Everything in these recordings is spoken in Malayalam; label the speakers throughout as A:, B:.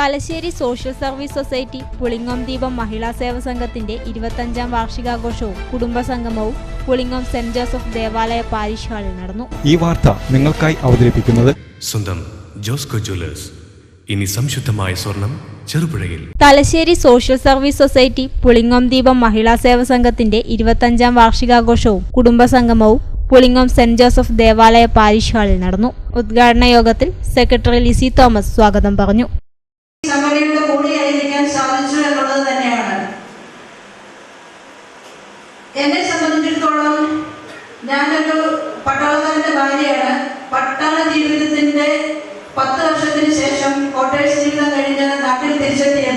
A: Thalassery social service society Pulingome Deepam Mahila Seva സംഘത്തിന്റെ ഇരുപത്തഞ്ചാം വാർഷികാഘോഷവും കുടുംബസംഗമവും പുളിങ്ങോം സെന്റ് ജോസഫ് ദേവാലയ പാരിഷ് ഹാളിൽ നടന്നു.
B: ഈ വാർത്ത നിങ്ങൾക്കായി അവതരിപ്പിക്കുന്നത്
C: സ്വന്തം ജോസ്കോ ജ്വല്ലേഴ്സ്. ഇനി സംശുദ്ധമായ സ്വർണം ചെറുപുഴയിൽ.
A: Thalassery social service society Pulingome Deepam Mahila Seva സംഘത്തിന്റെ ഇരുപത്തഞ്ചാം വാർഷികാഘോഷവും കുടുംബസംഗമവും പുളിങ്ങോം സെന്റ് ജോസഫ് ദേവാലയ പാരിഷ് ഹാളിൽ നടന്നു. ഉദ്ഘാടന യോഗത്തിൽ സെക്രട്ടറി ലിസി തോമസ് സ്വാഗതം പറഞ്ഞു.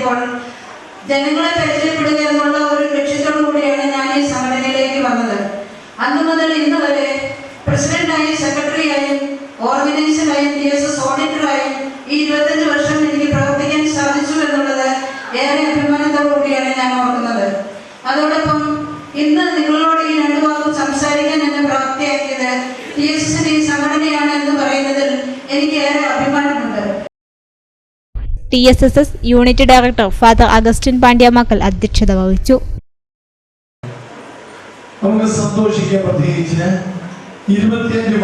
D: തിരിച്ചെത്തിയപ്പോൾ ജനങ്ങളെ പരിചയപ്പെടുക എന്നുള്ള ഒരു ലക്ഷ്യത്തോടു കൂടിയാണ് ഞാൻ ഈ സംഘടനയിലേക്ക് വന്നത്. അന്ന് മുതൽ ഇന്ന് വരെ പ്രസിഡന്റായും സെക്രട്ടറിയായും ഓർഗനൈസറായും ഡി എസ് എസ് ഓഡിറ്ററായും ഈ ഇരുപത്തഞ്ച് വർഷം എനിക്ക് പ്രവർത്തിക്കാൻ സാധിച്ചു എന്നുള്ളത് ഏറെ അഭിമാനത്തോടു കൂടിയാണ് ഞാൻ ഓർക്കുന്നത്. അതോടൊപ്പം ഇന്ന് നിങ്ങളോട് ഈ രണ്ടു വാക്കും സംസാരിക്കാൻ എന്നെ പ്രാപ്തിയാക്കിയത് ടി എസ് എസിന്റെ ഈ സംഘടനയാണ് എന്ന് പറയുന്നതിൽ എനിക്ക് ഏറെ അഭിമാനമുണ്ട്
A: T S S S unit director father Augustine Pandyamakkal അധ്യക്ഷത വഹിച്ചു.
E: നമുക്ക്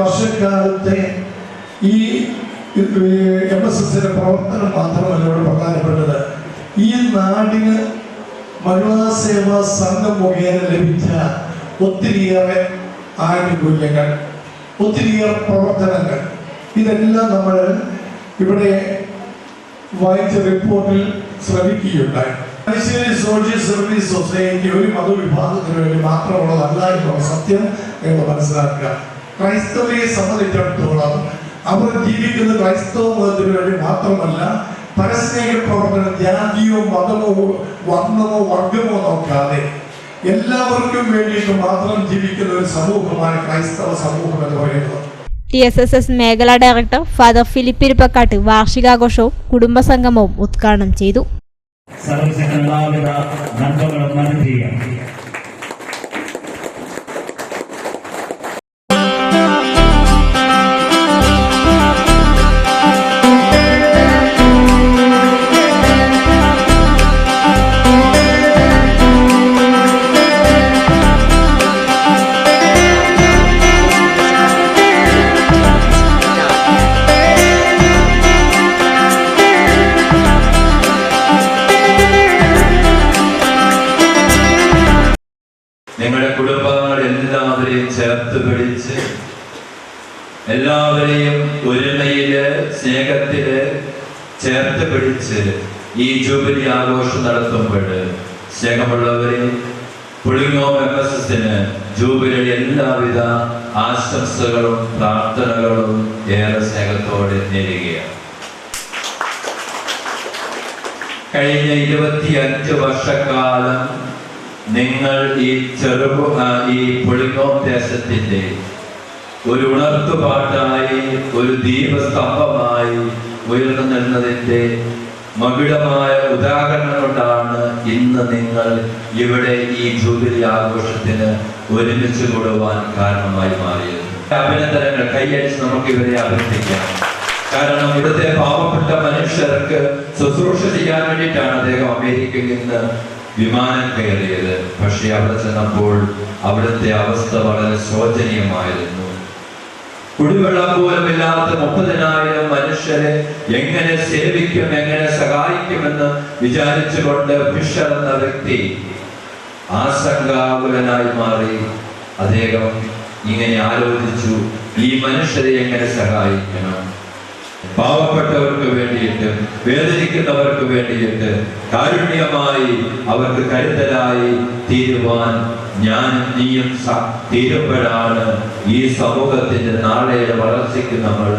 E: വർഷക്കാലത്തെ ഈ ഈ നാടിന് മഹിളാ സേവാ സംഘം മുഖേന ലഭിച്ച ഒത്തിരിയേറെ ആനുകൂല്യങ്ങൾ ഒത്തിരിയേറെ പ്രവർത്തനങ്ങൾ. ഇതെല്ലാം നമ്മൾ ഇവിടെ വായിച്ച റിപ്പോർട്ടിൽ ശ്രമിക്കുകയുണ്ടായി തലശ്ശേരി സോഷ്യൽ സർവീസ് സൊസൈറ്റി ഒരു മതവിഭാഗത്തിന് വേണ്ടി മാത്രമുള്ളതല്ല എന്നുള്ള സത്യം എന്ന് മനസ്സിലാക്കുക. ക്രൈസ്തവരെ സംബന്ധിച്ചിടത്തോളം അവർ ജീവിക്കുന്ന ക്രൈസ്തവ മതത്തിന് വേണ്ടി മാത്രമല്ല പരസ്നേഹ പ്രവർത്തനം ജാതിയോ മതമോ വർണമോ വർഗമോ നോക്കാതെ എല്ലാവർക്കും വേണ്ടിയിട്ട് മാത്രം ജീവിക്കുന്ന ഒരു സമൂഹമാണ് ക്രൈസ്തവ സമൂഹം എന്ന് പറയുന്നത്.
A: ടി എസ് എസ് എസ് മേഖലാ ഡയറക്ടർ ഫാദർ ഫിലിപ്പ് ഇരിപ്പക്കാട്ട് വാർഷികാഘോഷവും കുടുംബസംഗമവും ഉദ്ഘാടനം ചെയ്തു.
F: സർവീസിന് എല്ലാവിധ നന്മകളും നൽകുകയും
G: കുടുംബങ്ങൾ എല്ലാവരെയും ചേർത്ത് പിടിച്ച് എല്ലാവരെയും ഒരുമയിൽ സ്നേഹത്തിൽ ചേർത്ത് പിടിച്ച് ഈ ജൂബിലി ആഘോഷം നടത്തുമ്പോൾ സ്നേഹമുള്ളവരെ പുളിങ്ങോ എം എസ് എസിന് ജൂബിലി എല്ലാവിധ ആശംസകളും പ്രാർത്ഥനകളും ഏറെ സ്നേഹത്തോടെ നേരുകയാണ്. കഴിഞ്ഞ ഇരുപത്തിയഞ്ച് വർഷക്കാലം നിങ്ങൾ ഈ ചെറു ഈ പുളിങ്ങോം ദേശത്തിന്റെ ഒരു ഉണർത്തുപാട്ടായി ഒരു ദീപസ്തംഭമായി ഉയർന്നു നിന്നതിന്റെ മകിടമായ ഉദാഹരണം കൊണ്ടാണ് ഇന്ന് നിങ്ങൾ ഇവിടെ ഈ ജൂബിലി ആഘോഷത്തിന് ഒരുമിച്ച് കൂടുവാൻ കാരണമായി മാറിയത്. അഭിനന്ദനങ്ങൾ. കൈയടിച്ച് നമുക്ക് ഇവരെ അഭിനന്ദിക്കാം. കാരണം ഇവിടുത്തെ പാവപ്പെട്ട മനുഷ്യർക്ക് ശുശ്രൂഷ ചെയ്യാൻ വേണ്ടിയിട്ടാണ് അദ്ദേഹം അമേരിക്കയിൽ നിന്ന് വിമാനം കയറിയത്. പക്ഷെ അവിടെ ചെന്നപ്പോൾ അവിടുത്തെ അവസ്ഥ വളരെ ശോചനീയമായിരുന്നു. കുടിവെള്ളം പോലും ഇല്ലാത്ത മുപ്പതിനായിരം മനുഷ്യരെ എങ്ങനെ സേവിക്കും എങ്ങനെ സഹായിക്കുമെന്ന് വിചാരിച്ചുകൊണ്ട് ഫിഷർ എന്ന വ്യക്തി ആശങ്കാകുലനായി മാറി. അദ്ദേഹം ഇങ്ങനെ ആലോചിച്ചു ഈ മനുഷ്യരെ എങ്ങനെ സഹായിക്കണം? പാവപ്പെട്ടവർക്ക് വേണ്ടിയിട്ട് വേദനിക്കുന്നവർക്ക് വേണ്ടിയിട്ട് കാരുണ്യമായി അവർക്ക് കരുതലായി തീരുവാൻ ഞാൻ നീയും തീരുമ്പോഴാണ് ഈ സമൂഹത്തിന്റെ നാളെയുടെ വളർച്ചയ്ക്ക് നമ്മൾ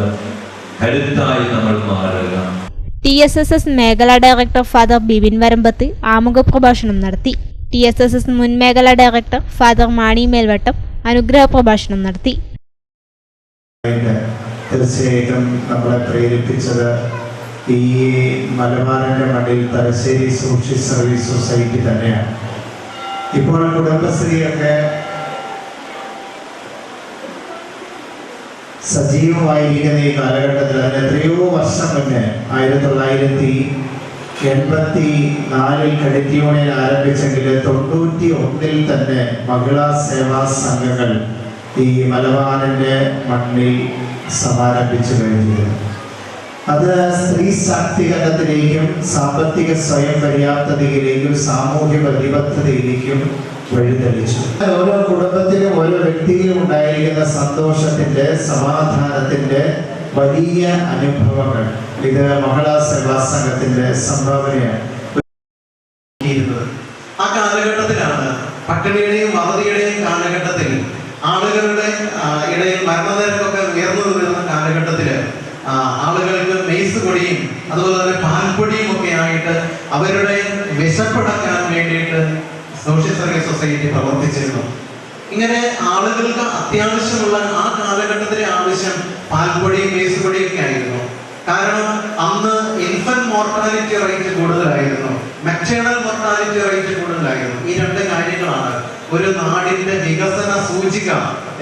G: കരുത്തായി നമ്മൾ മാറുക.
A: ടി എസ് എസ് എസ് മേഖലാ ഡയറക്ടർ ഫാദർ ബിബിൻ വരമ്പത്ത് ആമുഖ പ്രഭാഷണം നടത്തി. ടി എസ് എസ് എസ് മുൻ മേഖലാ ഡയറക്ടർ ഫാദർ മാണി മേൽവട്ടം അനുഗ്രഹ പ്രഭാഷണം നടത്തി.
H: തീർച്ചയായിട്ടും നമ്മളെ പ്രേരിപ്പിച്ചത് ഈ മലബാറിന്റെ മണ്ണിൽ തലശ്ശേരി സോഷ്യൽ സർവീസ് സൊസൈറ്റി തന്നെയാണ്. ഇപ്പോൾ കുടുംബശ്രീയൊക്കെ സജീവമായിരിക്കുന്ന ഈ കാലഘട്ടത്തിൽ അതിന് എത്രയോ വർഷം മുന്നേ ആയിരത്തി തൊള്ളായിരത്തി എൺപത്തി നാലിൽ ക്രെഡിറ്റ് യൂണിയൻ ആരംഭിച്ചെങ്കിൽ തൊണ്ണൂറ്റി ഒന്നിൽ തന്നെ മഹിളാ സേവാ സംഘങ്ങൾ ഈ മലബാറിന്റെ മണ്ണിൽ സമാരംഭിച്ചു കഴിഞ്ഞിരുന്നു. അത് സ്ത്രീ ശാക്തീകരണത്തിലേക്കും സാമ്പത്തിക സ്വയം പര്യാപ്തതയിലേക്കും സാമൂഹ്യ പ്രതിബദ്ധതയിലേക്കും വഴിതെളിച്ചു. ഓരോ കുടുംബത്തിലും ഓരോ വ്യക്തിയിലും ഉണ്ടായിരിക്കുന്ന സന്തോഷത്തിന്റെ സമാധാനത്തിന്റെ വലിയ അനുഭവങ്ങൾ. ഇത് മഹിളാ സേവാ സംഘത്തിന്റെ സംഭാവനയാണ്
I: ഇരുന്നത് ആ കാലഘട്ടത്തിലാണ് പട്ടിണിയുടെയും വറുതിയുടെയും കാലഘട്ടത്തിൽ ആളുകളുടെ ആ, ഇടയിൽ മരണനിരക്കൊക്കെ ഉയർന്നു വരുന്ന കാലഘട്ടത്തിൽ ആ, ആളുകൾക്ക് മെയ്സ് പൊടിയും അതുപോലെ തന്നെ പാൽപ്പൊടിയും ഒക്കെ ആയിട്ട് അവരുടെ വിശപ്പടക്കാൻ വേണ്ടിയിട്ട് സോഷ്യൽ സർവീസ് സൊസൈറ്റി പ്രവർത്തിച്ചിരുന്നു. ഇങ്ങനെ ആളുകൾക്ക് അത്യാവശ്യമുള്ള ആ കാലഘട്ടത്തിലെ ആവശ്യം പാൽപ്പൊടിയും ഒക്കെ ആയിരുന്നു. കാരണം അന്ന് ഇൻഫന്റ് മോർട്ടാലിറ്റി റേറ്റ് കൂടുതലായിരുന്നു. മെറ്റേണൽ മോർട്ടാലിറ്റി റേറ്റ് കൂടുതലായിരുന്നു. ഈ രണ്ട് കാര്യങ്ങളാണ് ഒരു നാടിന്റെ വികസന സൂചിക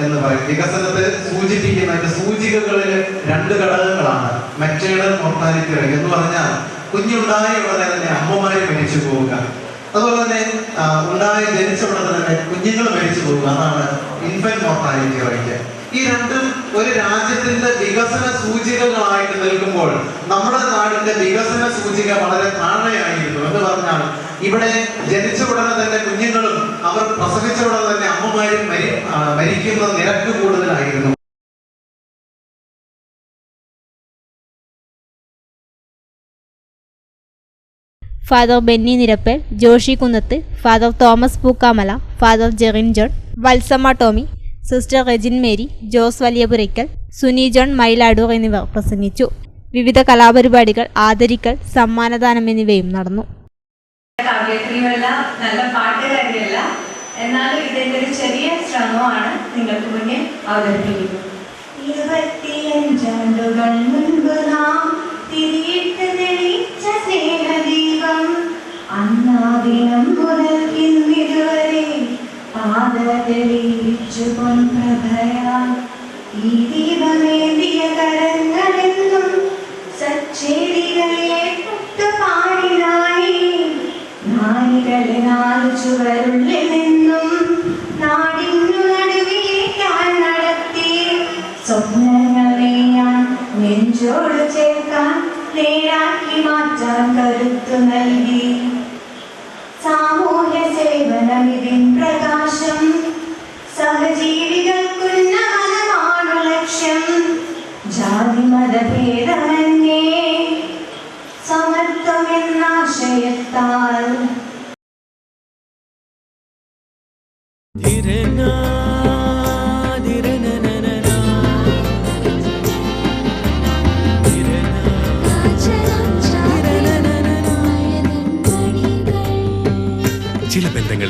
I: എന്ന് പറയും വികസനത്തെ സൂചിപ്പിക്കുന്ന അതിന്റെ സൂചികകളിൽ രണ്ട് ഘടകങ്ങളാണ്. മെറ്റേണൽ മോർട്ടാലിറ്റി റേറ്റ് എന്ന് പറഞ്ഞാൽ കുഞ്ഞുണ്ടായ ഉടനെ തന്നെ അമ്മമാര് മരിച്ചു പോവുക. അതുപോലെ തന്നെ ഉണ്ടായ ജനിച്ച ഉടനെ തന്നെ കുഞ്ഞുങ്ങൾ മരിച്ചു പോവുക. അതാണ് ഇൻഫന്റ് മോർട്ടാലിറ്റി റേറ്റ് ഈ രണ്ടും ഒരു രാജ്യത്തിന്റെ വികസന സൂചികകളായിട്ട് നിൽക്കുമ്പോൾ നമ്മുടെ നാടിന്റെ വികസന സൂചിക വളരെ താഴെയായിരുന്നു എന്ന് പറഞ്ഞാൽ ഇവിടെ ജനിച്ച ഉടനെ തന്നെ കുഞ്ഞുങ്ങളും അവർ പ്രസവിച്ച ഉടനെ തന്നെ അമ്മമാരും മരി മരിക്കുന്ന നിരക്ക് കൂടുതലായിരുന്നു.
A: Father Benny Nirappel Joshy Kunnath father Thomas Pookkamala father Jerin John Valsamma Tomy sister Rejin Mary Jose Valiyapurackal Suni John Mylatoor എന്നിവർ പ്രസംഗിച്ചു. വിവിധ കലാപരിപാടികൾ ആദരിക്കൽ സമ്മാനദാനം എന്നിവയും നടന്നു.
J: നല്ല ചെറിയ ശ്രമമാണ്. നിങ്ങൾക്ക് മുന്നേ അവതരിപ്പിക്കുന്നത് ഇരുപത്തിയഞ്ചാണ്ടുകൾ പാത തെളിയിച്ചു പൊൻപ്രഭയാൽ ഈ ദീപമേന്തിയ കരങ്ങളെന്നും സച്ചേരികളെ തൊട്ടുപാടിനായി നായികളെ നാല് ചുവരുള്ളിൽ നിന്നും നാടിനു നടുവിലേക്കാൻ നടത്തി. സ്വപ്നങ്ങളെ ഞാൻ നെഞ്ചോട് ചേർക്കാൻ നേരാക്കി മാറ്റാൻ കരുത്തു നൽകി. സാമൂഹ്യ സേവനം ഇതിൻ പ്രകാശം സഹജീവികൾക്കുന്നതമാണു ലക്ഷ്യം ജാതി മതഭേദമന്യേ സമത്വം എന്നാശയത്താൽ
C: ചില ബന്ധങ്ങൾ